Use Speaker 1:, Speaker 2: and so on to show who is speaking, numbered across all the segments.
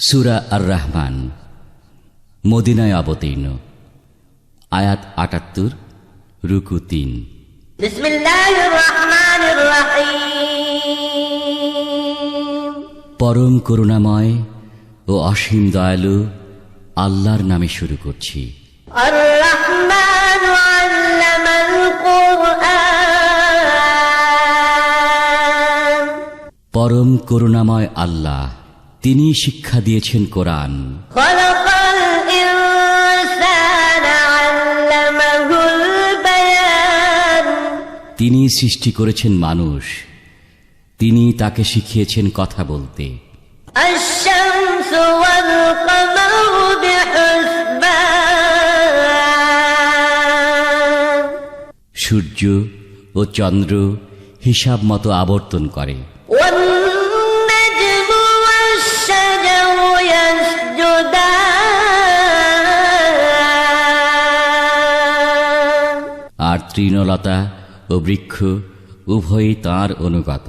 Speaker 1: সুরা আর রহমান মদিনায় অবতীর্ণ আয়াত আটাত্তর রুকু তিন। পরম করুণাময় ও অসীম দয়ালু আল্লাহর নামে শুরু করছি। পরম করুণাময় আল্লাহ তিনি শিক্ষা দিয়েছেন কোরআন। তিনি সৃষ্টি করেছেন মানুষ। তিনি তাকে শিখিয়েছেন কথা বলতে। সূর্য ও চন্দ্র হিসাব মতো আবর্তন করে। তৃণলতা ও বৃক্ষ উভয়ই তাঁর অনুগত।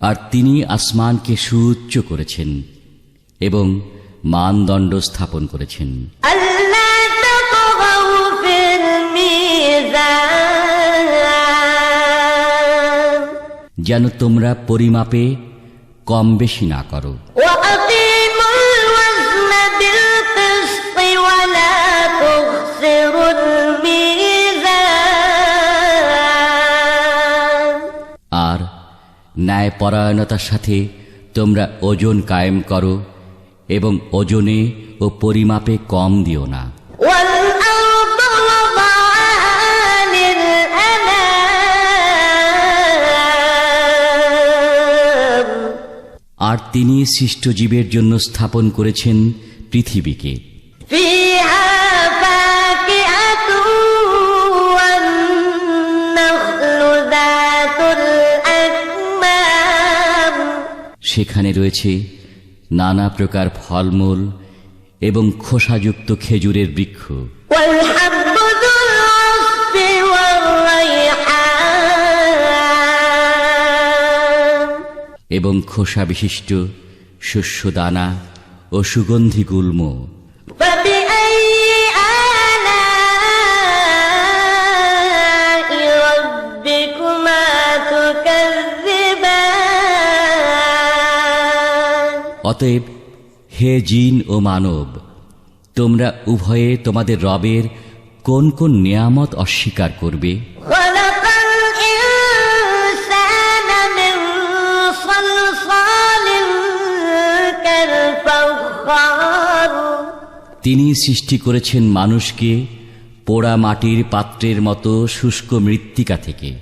Speaker 1: আর তিনি আসমানকে সুউচ্চ করেছেন এবং মানদণ্ড স্থাপন করেছেন।
Speaker 2: আল্লাহ
Speaker 1: যেন তোমরা পরিমাপে কম বেশি না করো। আর ন্যায় পরায়ণতার সাথে তোমরা ওজন কায়েম করো এবং ওজনে ও পরিমাপে কম দিও না। আর তিনি সৃষ্ট জীবের জন্য স্থাপন করেছেন পৃথিবীকে। সেখানে রয়েছে নানা প্রকার ফলমূল এবং খোসাযুক্ত খেজুরের বৃক্ষ। এবং খোসা বিশিষ্ট শস্যদানা ও সুগন্ধি গুল্ম। অতএব হে জিন ও মানব তোমরা উভয়ে তোমাদের রবের কোন কোন নিয়ামত অস্বীকার করবে? তিনি সৃষ্টি করেছেন মানুষকে পোড়া মাটির পাত্রের মতো শুষ্ক মৃত্তিকা থেকে।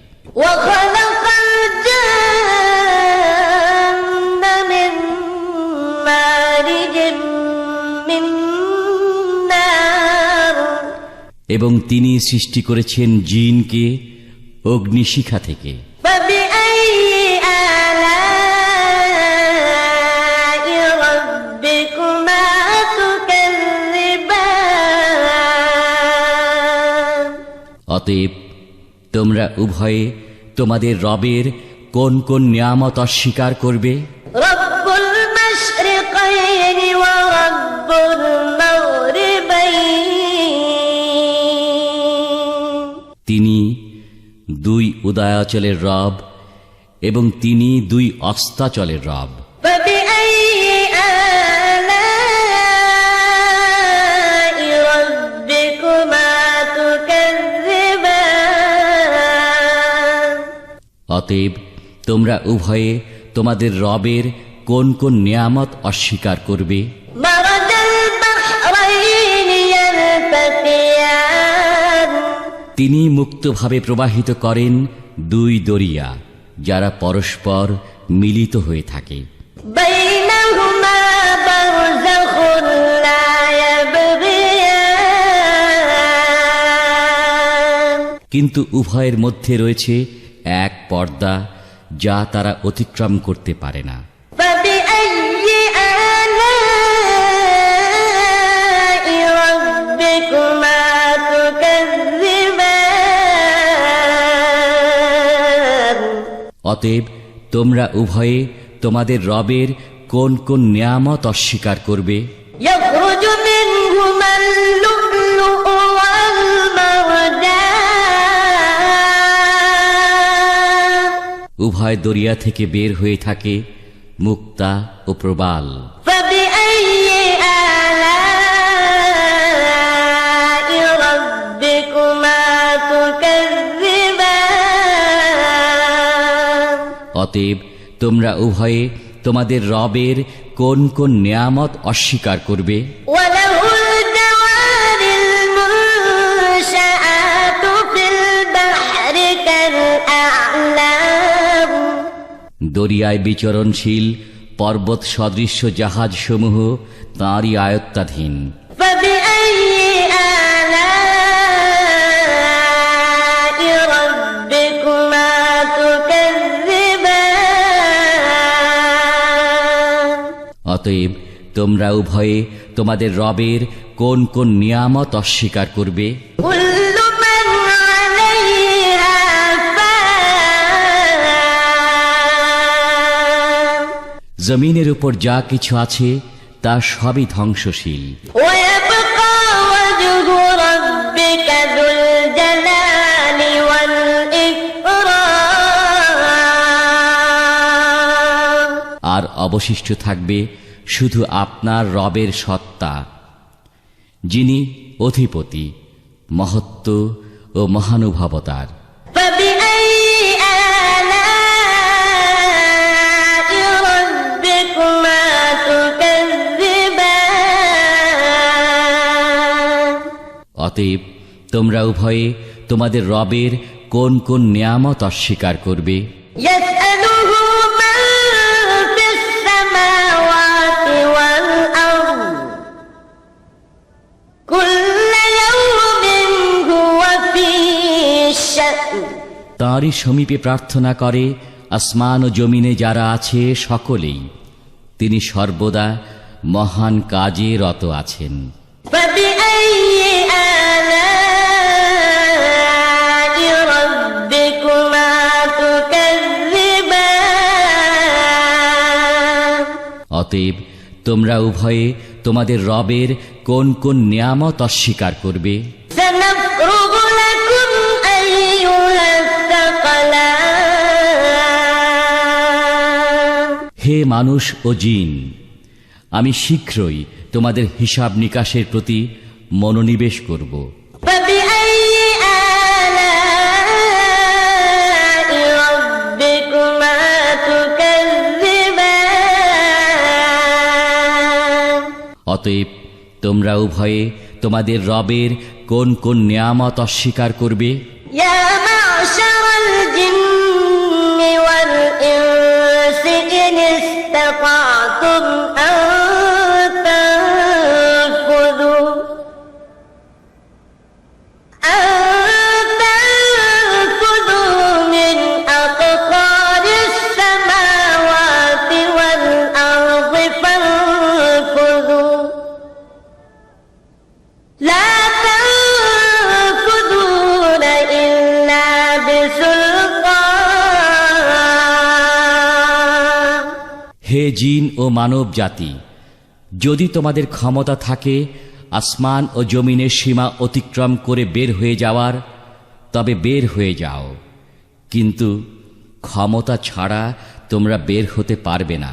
Speaker 1: এবং তিনি সৃষ্টি করেছেন জিনকে অগ্নিশিখা থেকে। অতএব তোমরা উভয়ে তোমাদের রবের কোন কোন নিয়ামত অস্বীকার করবে? তিনি দুই উদয়াচলের রব এবং তিনি দুই অস্তাচলের রব। অতএব তোমরা উভয়ে তোমাদের রবের কোন কোন নিয়ামত অস্বীকার করবে? তিনি মুক্তভাবে প্রবাহিত করেন দুই দরিয়া, যারা পরস্পর মিলিত হয়ে থাকে। কিন্তু উভয়ের মধ্যে রয়েছে এক পর্দা যা তারা অতিক্রম করতে পারে না। অতএব তোমরা উভয়ে তোমাদের রবের কোন কোন নিয়ামত অস্বীকার করবে?
Speaker 2: يخرج منهما اللؤلؤ
Speaker 1: উভয় দরিয়া থেকে বের হয়ে থাকে মুক্তা ও প্রবাল। অতএব তোমরা উভয়ে তোমাদের রবের কোন কোন নিয়ামত অস্বীকার করবে? দরিয়ায় বিচরণশীল পর্বত সদৃশ্য জাহাজ সমূহ তাঁরই আয়ত্তাধীন অতএব তোমরা উভয়ে তোমাদের রবের কোন কোন নিয়ামত অস্বীকার করবে? জমিনের উপর যা কিছু আছে, তা সবই ধ্বংসশীল। আর অবশিষ্ট থাকবে শুধু আপনার রবের সত্তা, যিনি অধিপতি, মহত্ব ও মহানুভবতার। অতএব তোমরা উভয়ে তোমাদের রবের কোন কোন নিয়ামত অস্বীকার করবে? তাঁরই সমীপে প্রার্থনা করে আসমান ও জমিনে যারা আছে সকলেই। তিনি সর্বদা মহান কাজে রত আছেন। অতএব তোমরা উভয়ে তোমাদের রবের কোন কোন নিয়ামত অস্বীকার করবে? হে মানুষ ও জিন আমি শীঘ্রই তোমাদের হিসাব নিকাশের প্রতি মনোনিবেশ করব। অতএব তোমরা উভয়ে তোমাদের রবের কোন কোন নিয়ামত অস্বীকার করবে? মানব জাতি। যদি তোমাদের ক্ষমতা থাকে, আসমান ও জমিনের সীমা অতিক্রম করে বের হয়ে যাওয়ার, তবে বের হয়ে যাও। কিন্তু ক্ষমতা ছাড়া তোমরা বের হতে পারবে না।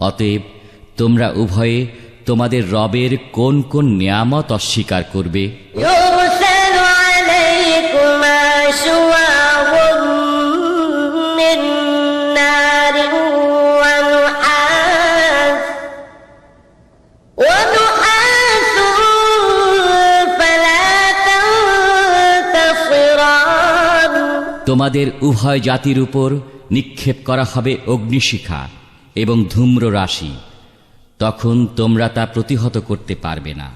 Speaker 1: অতএব তোমরা উভয়ে তোমাদের রবের কোন কোন নিয়ামত অস্বীকার করবে? তোমাদের উভয় জাতির উপর নিক্ষেপ করা হবে অগ্নিশিখা এবং ধূম্র রাশি তখন তোমরা তা প্রতিহত করতে পারবে না।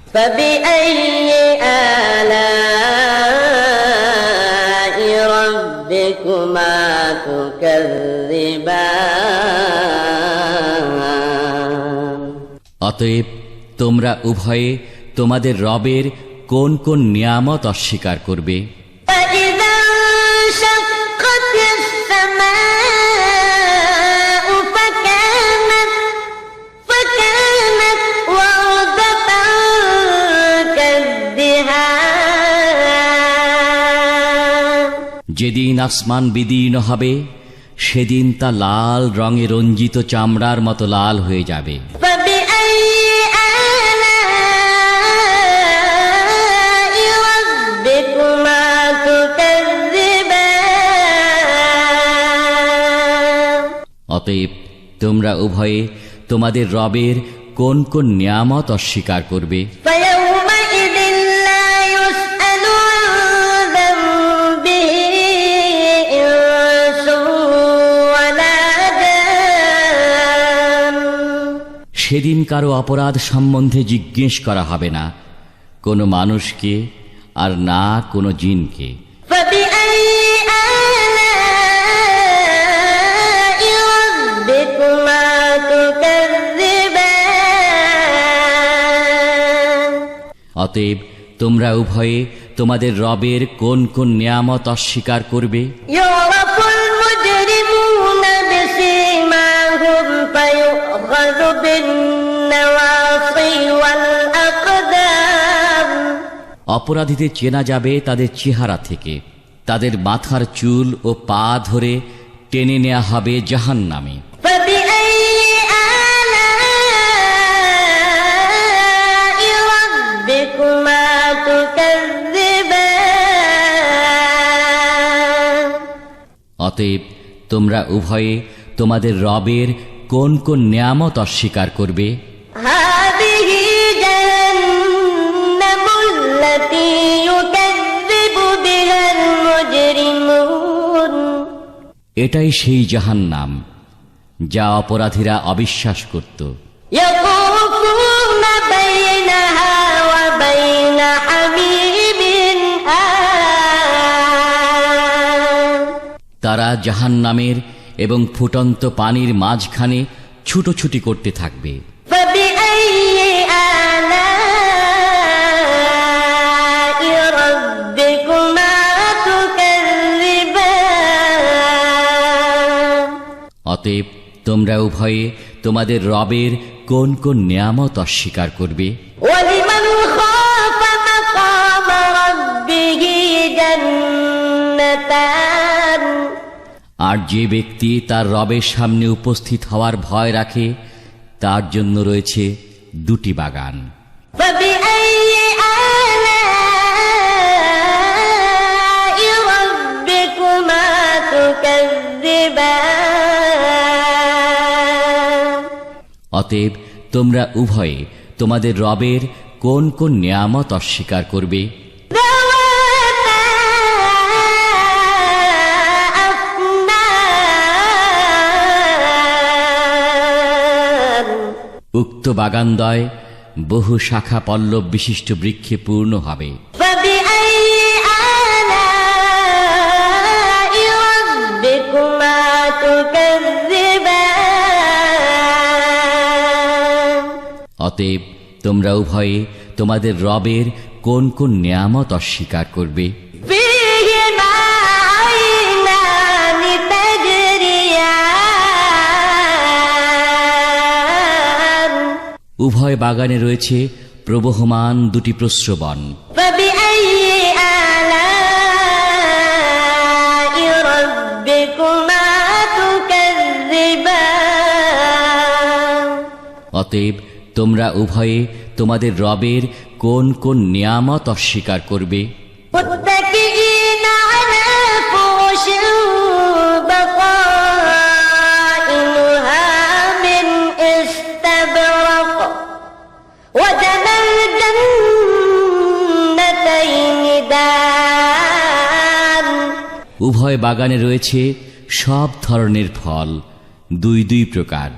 Speaker 1: অতএব তোমরা উভয়ে তোমাদের রবের কোন কোন নিয়ামত অস্বীকার করবে? যেদিন আসমান বিদীর্ণ হবে, সেদিন তা লাল রঙে রঞ্জিত চামড়ার মতো লাল হয়ে যাবে। অতএব তোমরা উভয়ে তোমাদের রবের কোন কোন নিয়ামত অস্বীকার করবে? সেদিন কারও অপরাধ সম্বন্ধে জিজ্ঞেস করা হবে না। কোনো মানুষকে আর না কোনো জিনকে। অতএব তোমরা উভয়ে তোমাদের রবের কোন কোন নিয়ামত অস্বীকার করবে?
Speaker 2: فيؤخذ بالنواصي والأقدام
Speaker 1: অপরাধীদের চেনা যাবে তাদের চেহারা থেকে তাদের মাথার চুল ও পা ধরে টেনে নেওয়া হবে জাহান নামে
Speaker 2: فبأي آلاء ربكما تكذبان
Speaker 1: অতএব তোমরা উভয়ে তোমাদের রবের কোন কোন নিয়ামত অস্বীকার করবে? এটাই সেই জাহান নাম যা অপরাধীরা অবিশ্বাস করত। তারা জাহান নামের এবং ফুটন্ত পানির মাঝখানে ছুটোছুটি করতে থাকবে। অতএব তোমরা উভয়ে তোমাদের রবের কোন কোন নিয়ামত অস্বীকার করবে?
Speaker 2: জান্নাতান
Speaker 1: আর যে ব্যক্তি তার রবের সামনে উপস্থিত হওয়ার ভয় রাখে তার জন্য রয়েছে দুটি বাগান। অতএব তোমরা উভয়ে তোমাদের রবের কোন কোন নিয়ামত অস্বীকার করবে? উক্ত বাগানদয় বহু শাখা পল্লব বিশিষ্ট বৃক্ষে পূর্ণ হবে। অতএব তোমরা উভয়ে তোমাদের রবের কোন কোন নিয়ামত অস্বীকার করবে? উভয় বাগানে রয়েছে প্রবহমান দুটি
Speaker 2: প্রশ্রবণ।
Speaker 1: অতএব তোমরা উভয়ে তোমাদের রবের কোন কোন নিয়ামত অস্বীকার করবে? উভয় বাগানে রয়েছে সব ধরনের ফল দুই দুই প্রকার।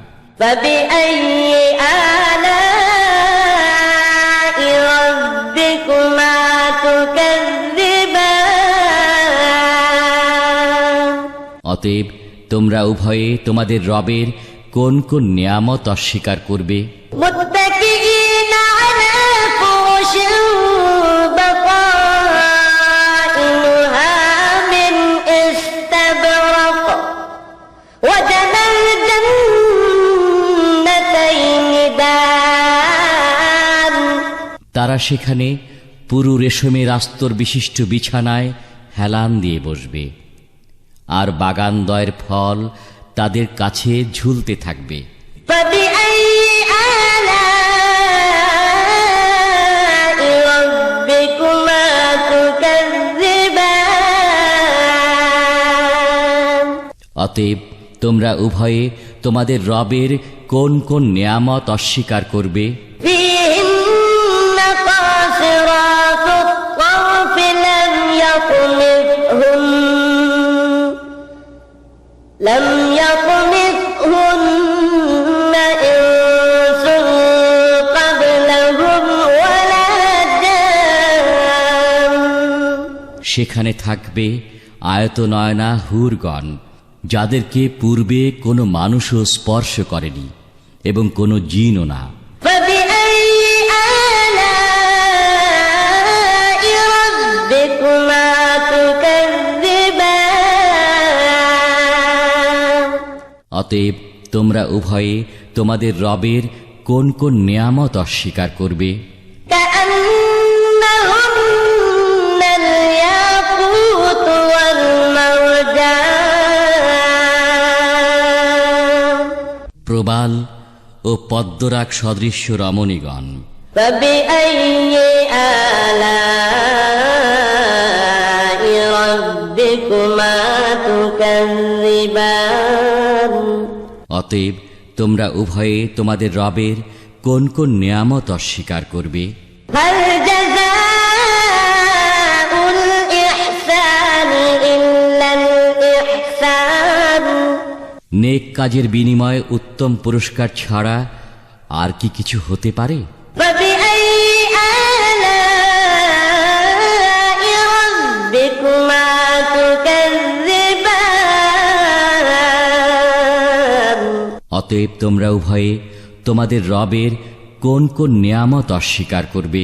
Speaker 1: অতএব তোমরা উভয়ে তোমাদের রবের কোন কোন নিয়ামত অস্বীকার করবে? তারা সেখানে পুরু রেশমের আস্তর বিশিষ্ট বিছানায় হেলান দিয়ে বসবে। আর বাগানদয়ের ফল তাদের কাছে ঝুলতে থাকবে। অতএব তোমরা উভয়ে তোমাদের রবের কোন কোন নিয়ামত অস্বীকার করবে? সেখানে থাকবে আয়তনয়না হুরগণ যাদেরকে পূর্বে কোনো মানুষও স্পর্শ করেনি এবং কোনো জিনও না। অতএব তোমরা উভয়ে তোমাদের রবের কোন কোন নিয়ামত অস্বীকার করবে? প্রবাল ও পদ্মরাগ সদৃশ্য রমণীগণ। অতএব তোমরা উভয়ে তোমাদের রবের কোন কোন নিয়ামত অস্বীকার করবে? নেক কাজের বিনিময়ে উত্তম পুরস্কার ছাড়া আর কি কিছু হতে পারে? অতএব তোমরা উভয়ে তোমাদের রবের কোন কোন নিয়ামত অস্বীকার করবে?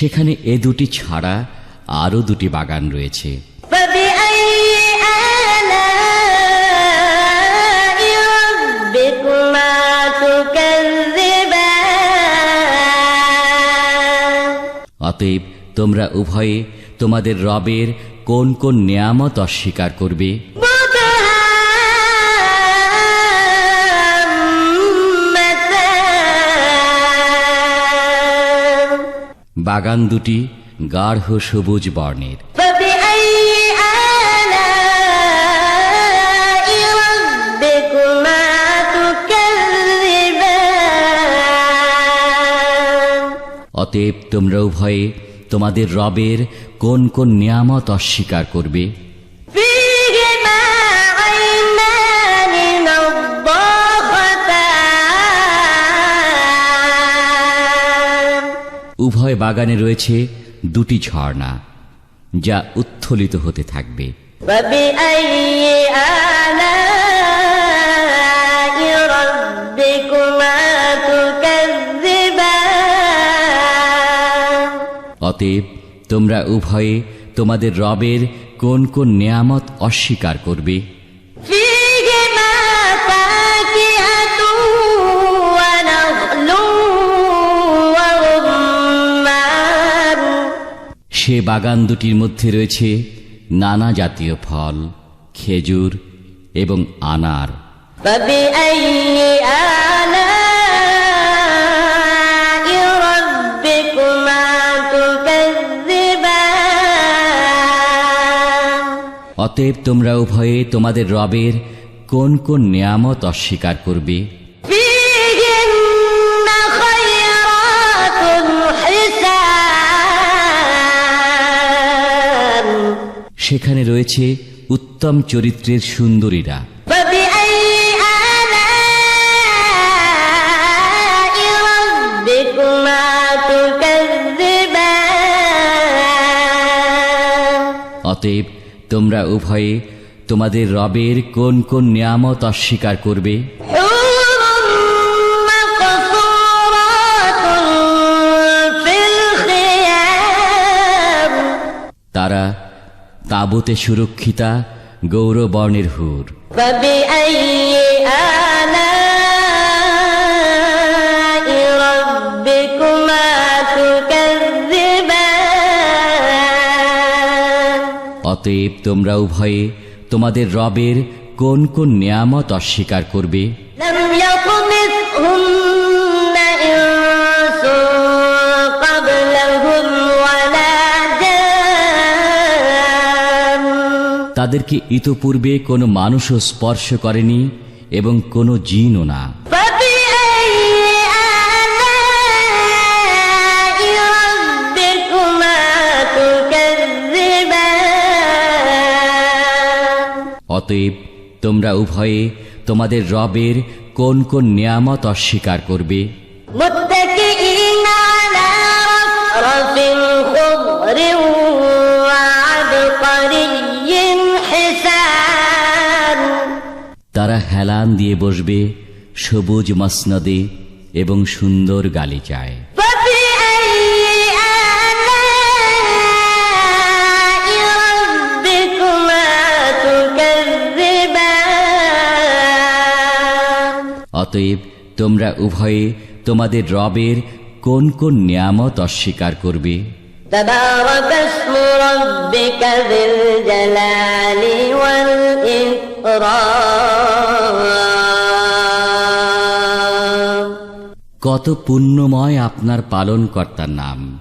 Speaker 1: সেখানে এ দুটি ছাড়া আরও দুটি বাগান রয়েছে। অতএব তোমরা উভয়ে তোমাদের রবের কোন কোন নিয়ামত অস্বীকার করবে? বাগান দুটি গাঢ় সবুজ বর্ণের। অতএব তোমরা উভয়ে তোমাদের রবের কোন কোন নিয়ামত অস্বীকার করবে? উভয় বাগানে রয়েছে দুটি ঝর্ণা যা উত্থলিত হতে থাকবে। অতএব তোমরা উভয়ে তোমাদের রবের কোন কোন নিয়ামত অস্বীকার করবে? সে বাগান দুটির মধ্যে রয়েছে নানা জাতীয় ফল খেজুর এবং আনার। অতএব তোমরা উভয়ে তোমাদের রবের কোন কোন নিয়ামত অস্বীকার করবে? সেখানে রয়েছে উত্তম চরিত্রের সুন্দরীরা। অতএব তোমরা উভয়ে তোমাদের রবের কোন কোন নিয়ামত অস্বীকার করবে? তারা তাবুতে সুরক্ষিতা গৌরবর্ণের হুর। অতএব তোমরা উভয়ে তোমাদের রবের কোন কোন নিয়ামত অস্বীকার করবে? তাদেরকে ইতোপূর্বে কোনো মানুষও স্পর্শ করেনি এবং কোনো জিনও না। অতএব তোমরা উভয়ে তোমাদের রবের কোন কোন নিয়ামত অস্বীকার করবে? তারা হেলান দিয়ে বসবে, সবুজ মাসনদে এবং সুন্দর গালিচায় অতএব তোমরা উভয়ে তোমাদের রবের কোন কোন নিয়ামত অস্বীকার করবে?
Speaker 2: রব্বিকা
Speaker 1: কত পুণ্যময় আপনার পালনকর্তার নাম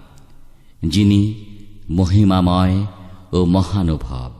Speaker 1: যিনি মহিমাময় ও মহানুভব।